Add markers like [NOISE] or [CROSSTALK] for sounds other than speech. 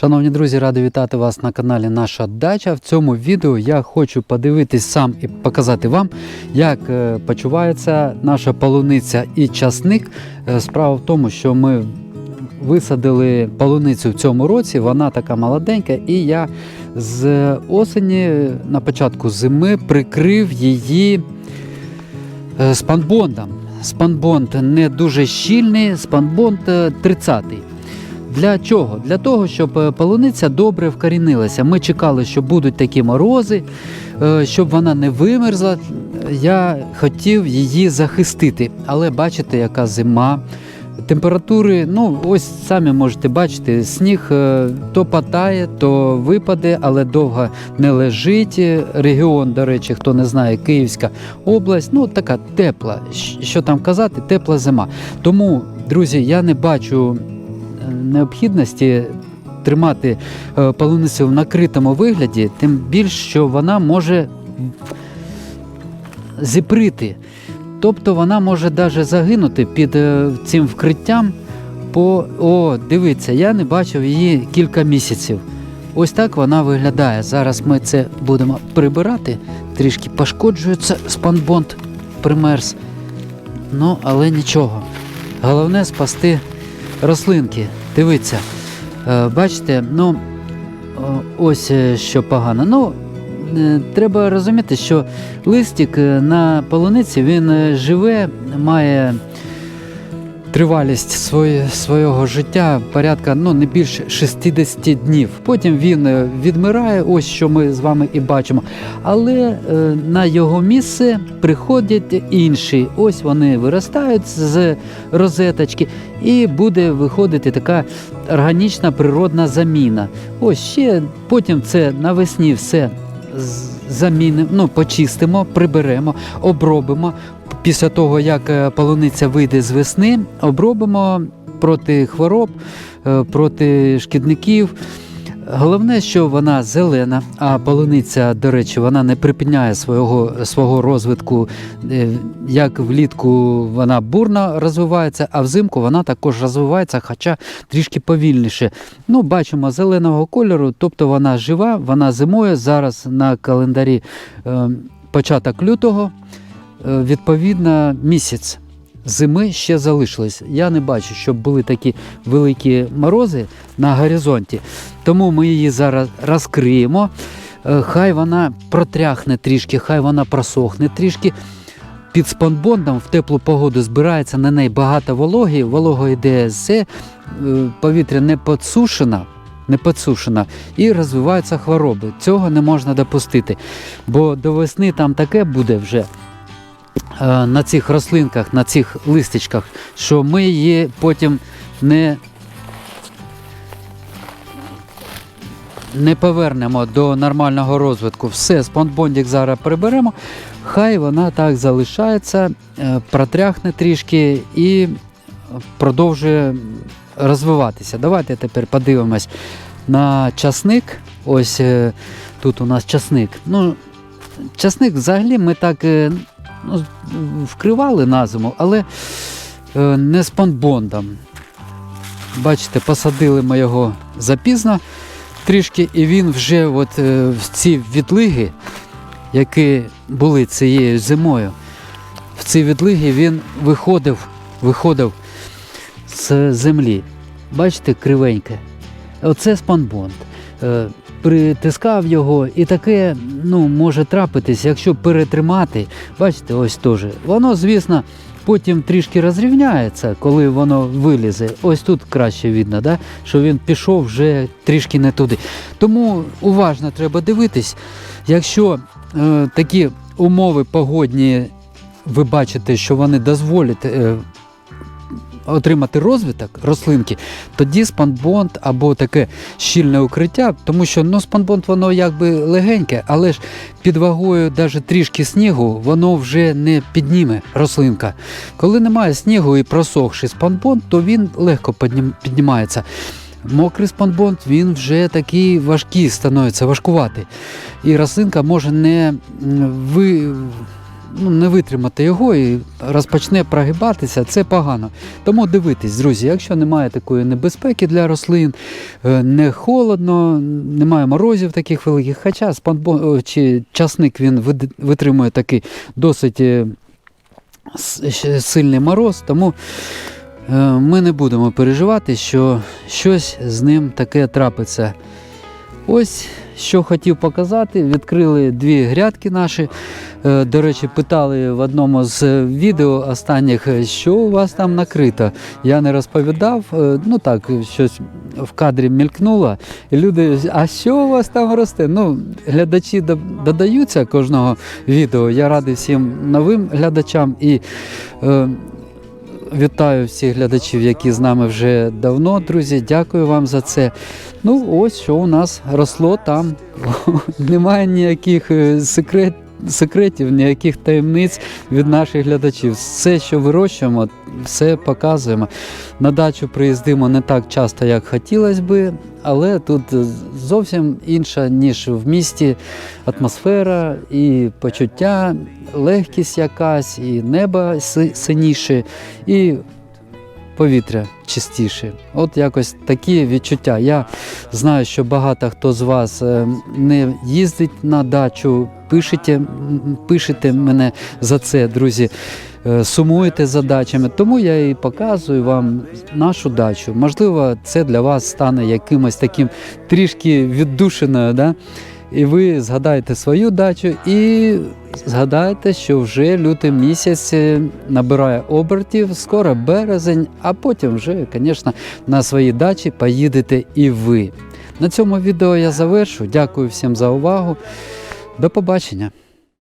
Шановні друзі, радий вітати вас на каналі Наша Дача. В цьому відео я хочу подивитись сам і показати вам, як е, почувається наша полуниця і часник. Е, Справа в тому, що ми висадили полуницю в цьому році, вона така молоденька, і я з осені на початку зими прикрив її е, спанбондом. Спанбонд не дуже щільний, спанбонд е, 30 для чого? Для того, щоб е, полуниця добре вкорінилася. Ми чекали, що будуть такі морози, е, щоб вона не вимерзла. Я хотів її захистити. Але бачите, яка зима. Температури, ну ось самі можете бачити, сніг е, то падає, то випаде, але довго не лежить. Регіон, до речі, хто не знає, Київська область, ну така тепла. Що там казати, тепла зима. Тому, друзі, я не бачу необхідності тримати е, полуницю в накритому вигляді, тим більше, що вона може зіприти. Тобто вона може навіть загинути під е, цим вкриттям. По... О, дивіться, я не бачив її кілька місяців. Ось так вона виглядає. Зараз ми це будемо прибирати. Трішки пошкоджується спанбонд примерз. Ну, але нічого. Головне спасти рослинки. Дивіться. Е, бачите, ну ось е, що погано. Ну, е, треба розуміти, що листик е, на полуниці він е, живе, має тривалість своє, свого життя порядка ну, не більше 60 днів. Потім він е, відмирає, ось що ми з вами і бачимо. Але е, на його місце приходять інші. Ось вони виростають з розеточки, і буде виходити така органічна природна заміна. Ось ще потім це навесні все замінимо, ну, почистимо, приберемо, обробимо. Після того, як е, полуниця вийде з весни, обробимо проти хвороб, е, проти шкідників. Головне, що вона зелена, а полуниця, до речі, вона не припиняє свого, свого розвитку. Е, Як влітку вона бурно розвивається, а взимку вона також розвивається, хоча трішки повільніше. Ну, бачимо зеленого кольору, тобто вона жива, вона зимує. Зараз на календарі е, початок лютого, е, відповідно, місяць. Зими ще залишились. Я не бачу, щоб були такі великі морози на горизонті. Тому ми її зараз розкриємо. Е, Хай вона протряхне трішки, хай вона просохне трішки. Під спанбондом в теплу погоду збирається на неї багато вологи, волого йде все, е, повітря не підсушено, не підсушено і розвиваються хвороби. Цього не можна допустити. Бо до весни там таке буде вже на цих рослинках, на цих листочках, що ми її потім не не повернемо до нормального розвитку. Все, спонбондик зараз приберемо. Хай вона так залишається, е, протряхне трішки і продовжує розвиватися. Давайте тепер подивимось на часник. Ось е, тут у нас часник. Ну, часник взагалі ми так е, ну, вкривали на зиму, але е, не спонбондом. Бачите, посадили ми його запізно трішки, і він вже от, е, в ці відлиги, які були цією зимою, в ці відлиги він виходив, виходив з землі. Бачите, кривеньке. Оце спанбонд. Е, Притискав його, і таке ну, може трапитись, якщо перетримати. Бачите, ось теж. Воно, звісно, потім трішки розрівняється, коли воно вилізе. Ось тут краще видно, да? що він пішов вже трішки не туди. Тому уважно треба дивитись, якщо е, такі умови погодні, ви бачите, що вони дозволять. Отримати розвиток рослинки, тоді спанбонд або таке щільне укриття, тому що ну, спанбонд воно якби легеньке, але ж під вагою навіть трішки снігу воно вже не підніме рослинка. Коли немає снігу і просохший спанбонд, то він легко піднімається. Мокрий спанбонд він вже такий важкий становиться, важкуватий. І рослинка може не ви, ну, не витримати його і розпочне прогибатися, це погано. Тому дивитись, друзі, якщо немає такої небезпеки для рослин, е, не холодно, немає морозів таких великих, хоча спанбо чи часник він витримує такий досить е, сильний мороз, тому е, ми не будемо переживати, що щось з ним таке трапиться. Ось що хотів показати. Відкрили дві грядки наші. Е, До речі, питали в одному з відео останніх, що у вас там накрито. Я не розповідав. е, Ну так, щось в кадрі мількнуло. І люди, а що у вас там росте? Ну, глядачі додаються кожного відео. Я радий всім новим глядачам і. Е, Вітаю всіх глядачів, які з нами вже давно, друзі. Дякую вам за це. Ну, ось що у нас росло там. [LAUGHS] Немає ніяких е, секрет, секретів, ніяких таємниць від наших глядачів. Все, що вирощуємо, все показуємо. На дачу приїздимо не так часто, як хотілося би, але тут зовсім інша, ніж в місті атмосфера і почуття, легкість якась, і небо си- синіше, і повітря чистіше. От якось такі відчуття. Я знаю, що багато хто з вас е, не їздить на дачу, пишете, пишете мене за це, друзі. е, Сумуєте за дачами, тому я і показую вам нашу дачу. Можливо, це для вас стане якимось таким трішки віддушиною, да? і ви згадаєте свою дачу і згадаєте, що вже лютий місяць е, набирає обертів, скоро березень, а потім вже, звісно, на свої дачі поїдете і ви. На цьому відео я завершу. Дякую всім за увагу. До побачення.